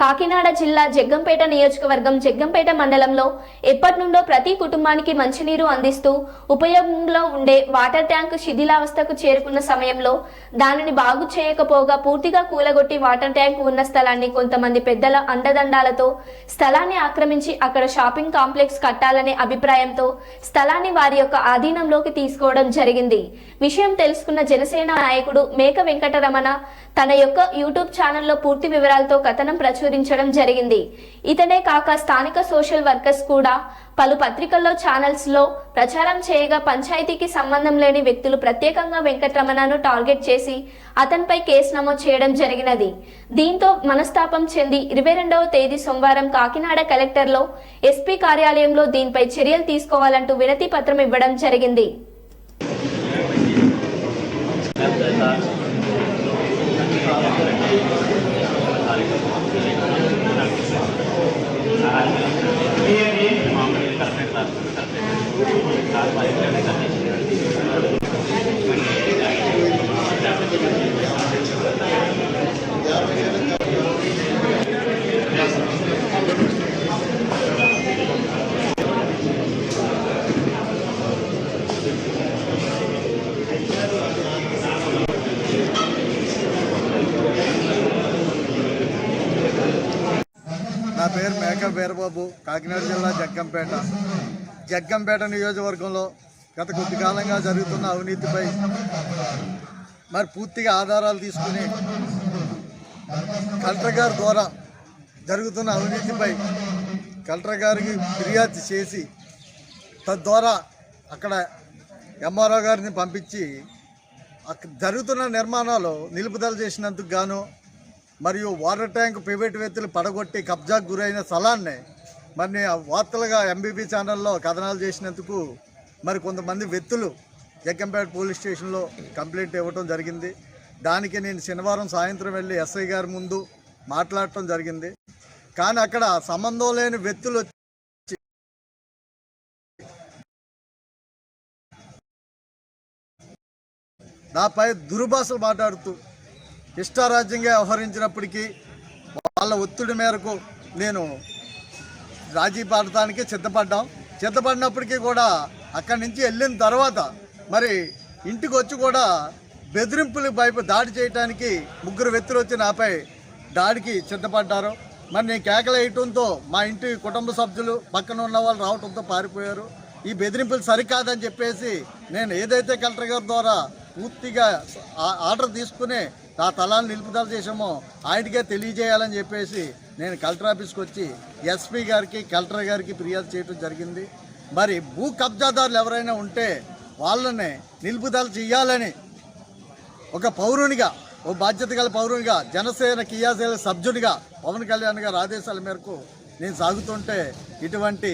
కాకినాడ జిల్లా జగ్గంపేట నియోజకవర్గం జగ్గంపేట మండలంలో ఎప్పటి నుండో ప్రతి కుటుంబానికి మంచినీరు అందిస్తూ ఉపయోగంలో ఉండే వాటర్ ట్యాంక్ శిథిలావస్థకు చేరుకున్న సమయంలో దానిని బాగు చేయకపోగా పూర్తిగా కూలగొట్టి వాటర్ ట్యాంక్ ఉన్న స్థలాన్ని కొంతమంది పెద్దల అండదండాలతో స్థలాన్ని ఆక్రమించి అక్కడ షాపింగ్ కాంప్లెక్స్ కట్టాలనే అభిప్రాయంతో స్థలాన్ని వారి యొక్క ఆధీనంలోకి తీసుకోవడం జరిగింది. విషయం తెలుసుకున్న జనసేన నాయకుడు మేక వెంకటరమణ తన యొక్క యూట్యూబ్ ఛానల్లో పూర్తి వివరాలతో కథనం ప్రచురించడం జరిగింది. ఇతనే కాక స్థానిక సోషల్ వర్కర్స్ కూడా. పలు పత్రికల్లో ఛానల్స్లో ప్రచారం చేయగా పంచాయతీకి సంబంధం లేని వ్యక్తులు ప్రత్యేకంగా వెంకటరమణను టార్గెట్ చేసి అతనిపై కేసు నమోదు చేయడం జరిగినది. దీంతో మనస్తాపం చెంది ఇరవై రెండవ తేదీ సోమవారం కాకినాడ కలెక్టర్లో ఎస్పీ కార్యాలయంలో దీనిపై చర్యలు తీసుకోవాలంటూ వినతి పత్రం ఇవ్వడం జరిగింది. कार्रवाई करने का పేరు మేక వీరబాబు కాకినాడ జిల్లా జగ్గంపేట. జగ్గంపేట నియోజకవర్గంలో గత కొద్ది కాలంగా జరుగుతున్న అవినీతిపై మరి పూర్తిగా ఆధారాలు తీసుకుని కలెక్టర్ గారి ద్వారా జరుగుతున్న అవినీతిపై కలెక్టర్ గారికి ఫిర్యాదు చేసి తద్వారా అక్కడ ఎంఆర్ఓ గారిని పంపించి అక్కడ జరుగుతున్న నిర్మాణాలు నిలుపుదల చేసినందుకు గాను మరియు వాటర్ ట్యాంక్ ప్రైవేట్ వ్యక్తులు పడగొట్టి కబ్జాకు గురైన స్థలాన్ని మరి వార్తలుగా ఎంబీబీ ఛానల్లో కథనాలు చేసినందుకు మరి కొంతమంది వ్యక్తులు జగ్గంపేట పోలీస్ స్టేషన్లో కంప్లైంట్ ఇవ్వటం జరిగింది. దానికి నేను శనివారం సాయంత్రం వెళ్ళి ఎస్ఐ గారి ముందు మాట్లాడటం జరిగింది. కానీ అక్కడ సంబంధం లేని వ్యక్తులు వచ్చి నాపై దుర్భాషలు మాట్లాడుతూ ఇష్టారాజ్యంగా వ్యవహరించినప్పటికీ వాళ్ళ ఒత్తిడి మేరకు నేను రాజీ పడటానికి సిద్ధపడ్డాం. సిద్ధపడినప్పటికీ కూడా అక్కడి నుంచి వెళ్ళిన తర్వాత మరి ఇంటికి వచ్చి కూడా బెదిరింపులు వైపు దాడి చేయడానికి ముగ్గురు వ్యక్తులు వచ్చి నాపై దాడికి సిద్ధపడ్డారు. మరి నేను కేకలేయటంతో మా ఇంటి కుటుంబ సభ్యులు పక్కన ఉన్న వాళ్ళు రావడంతో పారిపోయారు. ఈ బెదిరింపులు సరికాదని చెప్పేసి నేను ఏదైతే కలెక్టర్ గారి ద్వారా పూర్తిగా ఆర్డర్ తీసుకునే ఆ తలాన్ని నిలుపుదల చేసామో ఆయనకే తెలియజేయాలని చెప్పేసి నేను కలెక్టర్ ఆఫీస్కి వచ్చి ఎస్పీ గారికి కలెక్టర్ గారికి ఫిర్యాదు చేయడం జరిగింది. మరి భూ కబ్జాదారులు ఎవరైనా ఉంటే వాళ్ళని నిలుపుదల చేయాలని ఒక పౌరునిగా ఓ బాధ్యత గల పౌరునిగా జనసేన క్రియాశీల సభ్యునిగా పవన్ కళ్యాణ్ గారి ఆదేశాల మేరకు నేను సాగుతుంటే ఇటువంటి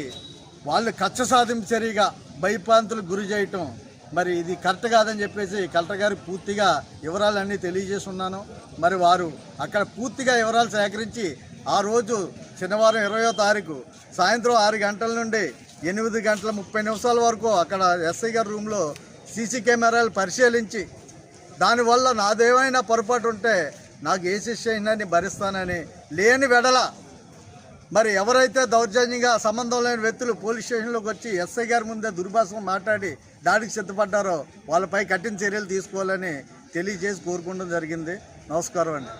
వాళ్ళు కచ్చ సాధించరిగా చర్యగా భయపాంతులకు గురి చేయటం మరి ఇది కరెక్ట్ కాదని చెప్పేసి కలెక్టర్ గారికి పూర్తిగా వివరాలన్నీ తెలియజేసి ఉన్నాను మరి వారు అక్కడ పూర్తిగా వివరాలు సేకరించి ఆ రోజు శనివారం ఇరవయో తారీఖు సాయంత్రం ఆరు గంటల నుండి ఎనిమిది గంటల ముప్పై నిమిషాల వరకు అక్కడ ఎస్ఐ గారి రూమ్లో సీసీ కెమెరాలు పరిశీలించి దానివల్ల నాదేమైనా పొరపాటు ఉంటే నాకు ఏ శిక్ష అయినా భరిస్తానని లేని వెడల మరి ఎవరైతే దౌర్జన్యంగా సంబంధం లేని వ్యక్తులు పోలీస్ స్టేషన్లోకి వచ్చి ఎస్ఐ గారి ముందే దుర్భాషం మాట్లాడి దాడికి సిద్ధపడ్డారో వాళ్ళపై కఠిన చర్యలు తీసుకోవాలని తెలియజేసి కోరుకోవడం జరిగింది. నమస్కారం అండి.